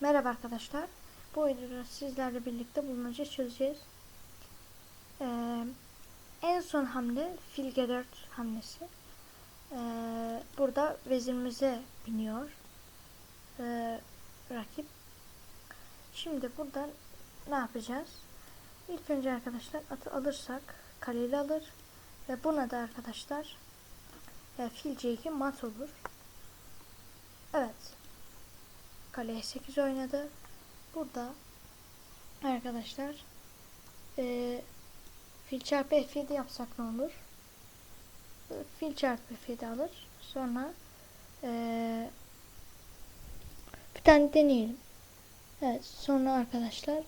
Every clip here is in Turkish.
Merhaba arkadaşlar. Bu videoda sizlerle birlikte bulmaca çözeceğiz. Ee, en son hamle fil G4 hamlesi. Ee, burada vezirimize biniyor. Ee, rakip. Şimdi buradan ne yapacağız? İlk önce arkadaşlar atı alırsak kaleli alır. Ve buna da arkadaşlar e, fil C2 mat olur. Evet. Kaleye 8 oynadı. Burada arkadaşlar e, fil çarpı F7 yapsak ne olur? Fil çarpı F7 alır. Sonra e, bir tane deneyelim. Evet sonra arkadaşlar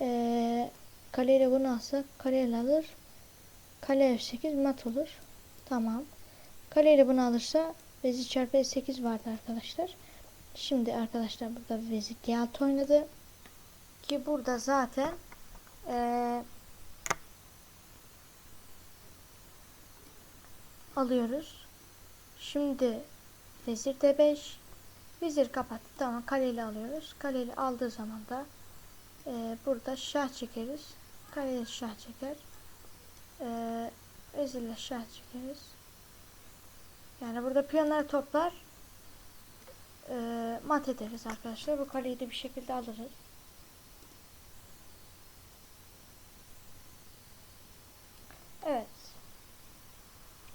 e, kaleyle bunu alsak kaleyle alır. Kale F8 mat olur. Tamam. Kaleyle bunu alırsa vezir çarpı F8 vardı arkadaşlar. Şimdi arkadaşlar burada vezir G6 oynadı. Ki burada zaten ee, alıyoruz. Şimdi vezir D5 vezir kapattı. Tamam kaleyle alıyoruz. Kaleyle aldığı zaman da ee, burada şah çekeriz. Kaleyle şah çeker. Ee, vezirle şah çekeriz. Yani burada piyonlar toplar e, mat ederiz arkadaşlar. Bu kaleyi de bir şekilde alırız. Evet.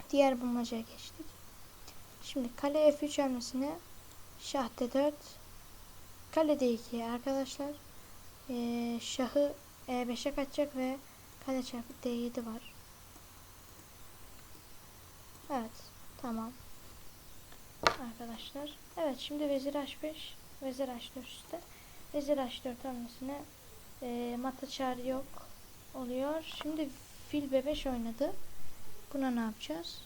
Diğer bulmacaya geçtik. Şimdi kale F3 hamlesine şah D4 kale D2 arkadaşlar. Ee, şahı E5'e kaçacak ve kale çarpı D7 var. Evet. Tamam arkadaşlar. Evet şimdi vezir h5 vezir h4 üstte. Vezir h4 hamlesine e, mata yok oluyor. Şimdi fil b5 oynadı. Buna ne yapacağız?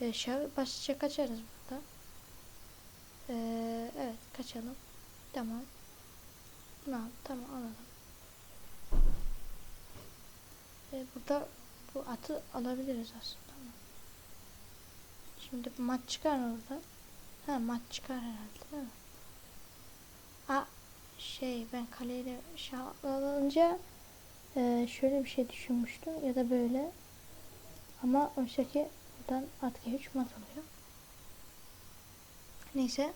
E, şahı başlıca kaçarız burada. E, evet kaçalım. Tamam. Ne Tamam alalım. E, burada bu atı alabiliriz aslında. Şimdi mat çıkar mı burada? Ha mat çıkar herhalde değil mi? Şey ben kaleyle şah alınca e, şöyle bir şey düşünmüştüm ya da böyle ama oysa ki buradan at G3 mat oluyor. Neyse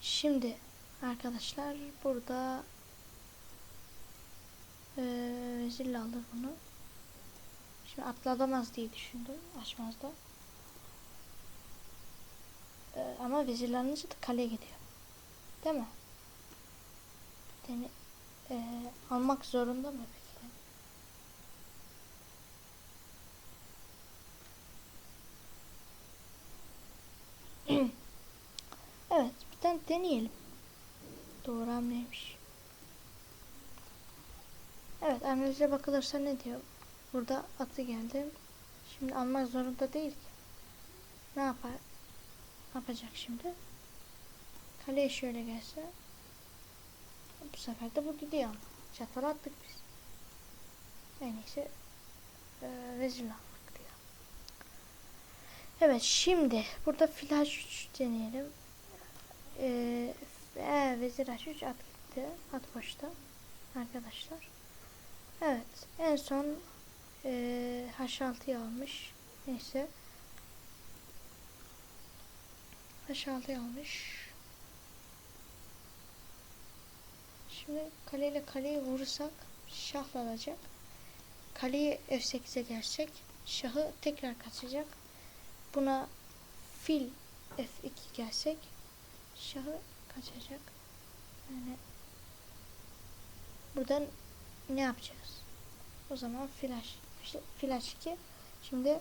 şimdi arkadaşlar burada e, vezirle alır bunu. Şimdi atlatamaz diye düşündüm. Açmaz da. Ee, ama vezirlenince de kale gidiyor. Değil mi? Yani e, almak zorunda mı peki? evet, bir tane deneyelim. Doğru hamleymiş. Evet, analize bakılırsa ne diyor? Burada atı geldi. Şimdi almak zorunda değil ki. Ne yapar? Ne yapacak şimdi? Kaleye şöyle gelse. Bu sefer de bu gidiyor. Çatal attık biz. En iyisi e, vezirle almak diyor. Evet şimdi burada fil h3 deneyelim. E, e, vezir h3 at gitti. At boşta. Arkadaşlar. Evet. En son e, h6'yı almış. Neyse. H6 almış. Şimdi kaleyle kaleyi vurursak şah alacak. Kaleyi F8'e gelsek şahı tekrar kaçacak. Buna fil F2 gelsek şahı kaçacak. Yani buradan ne yapacağız? O zaman flash flash 2 şimdi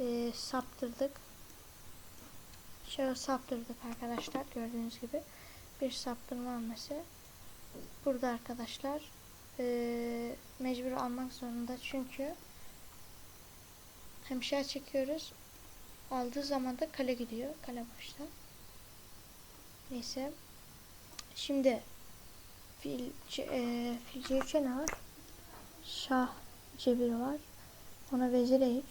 e, saptırdık şahı saptırdık arkadaşlar. Gördüğünüz gibi bir saptırma hamlesi. Burada arkadaşlar e, mecbur almak zorunda çünkü hem şah çekiyoruz aldığı zaman da kale gidiyor. Kale başta. Neyse. Şimdi fil, e, fil C3'e ne var? Şah C1 var. Ona vezir E3.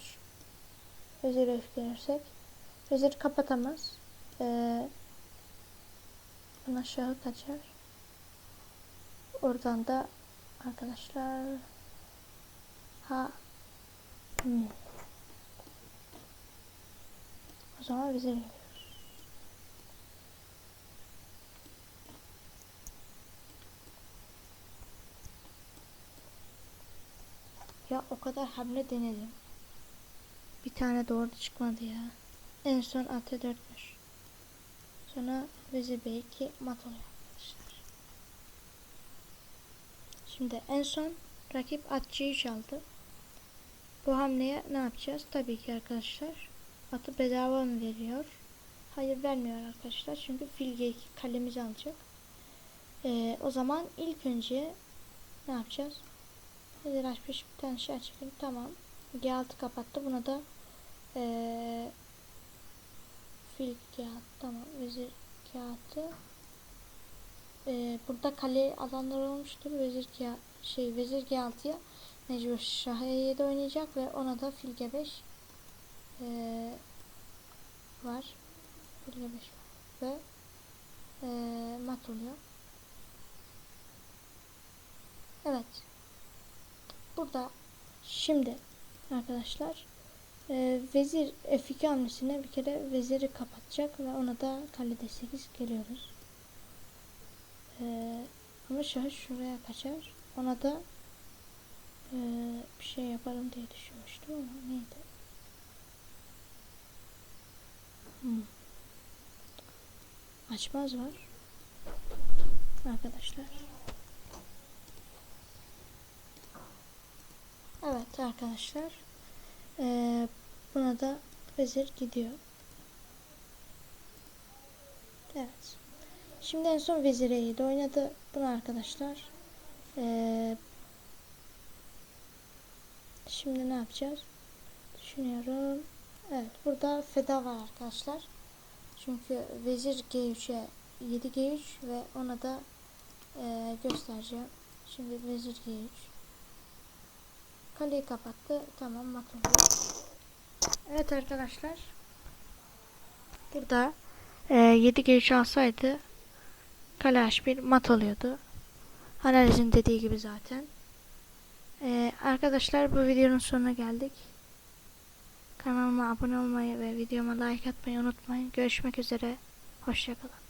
Vezir E3 gelirsek Vezir kapatamaz. Ee, buna şahı kaçar. oradan da arkadaşlar ha hmm. o zaman geliyoruz. Ya o kadar hamle denedim. Bir tane doğru çıkmadı ya. En son atı dörtmüş. Sonra Vezir Bey ki mat oluyor arkadaşlar. Şimdi en son rakip atçıyı çaldı. Bu hamleye ne yapacağız? Tabii ki arkadaşlar atı bedava mı veriyor? Hayır vermiyor arkadaşlar. Çünkü fil G2 kalemizi alacak. Ee, o zaman ilk önce ne yapacağız? Vezir H5 bir tane şey açayım. Tamam. G6 kapattı. Buna da ee, fil G6 tamam. Vezir G6 ee, burada kale alanlar olmuştur. Vezir G şey Vezir G6'ya mecbur Şah E7 oynayacak ve ona da fil G5 ee, var. Fil G5 var. Ve ee, mat oluyor. Evet. Burada şimdi arkadaşlar e, vezir F2 hamlesine bir kere veziri kapatacak ve ona da kale D8 geliyoruz. E, ama şah şuraya kaçar. Ona da e, bir şey yaparım diye düşünmüştüm ama neydi? Hmm. Açmaz var. Arkadaşlar. Evet arkadaşlar. Ee, buna da vezir gidiyor. Evet. Şimdi en son vezir E7 oynadı. Bunu arkadaşlar. Ee, şimdi ne yapacağız? Düşünüyorum. Evet. Burada feda var arkadaşlar. Çünkü vezir G3'e 7 G3 ve ona da e, göstereceğim. Şimdi vezir G3 Kaleyi kapattı. Tamam oluyor. Evet arkadaşlar. Burada e, 7 geç alsaydı kale H1 mat oluyordu. Analizin dediği gibi zaten. E, arkadaşlar bu videonun sonuna geldik. Kanalıma abone olmayı ve videoma like atmayı unutmayın. Görüşmek üzere. Hoşçakalın.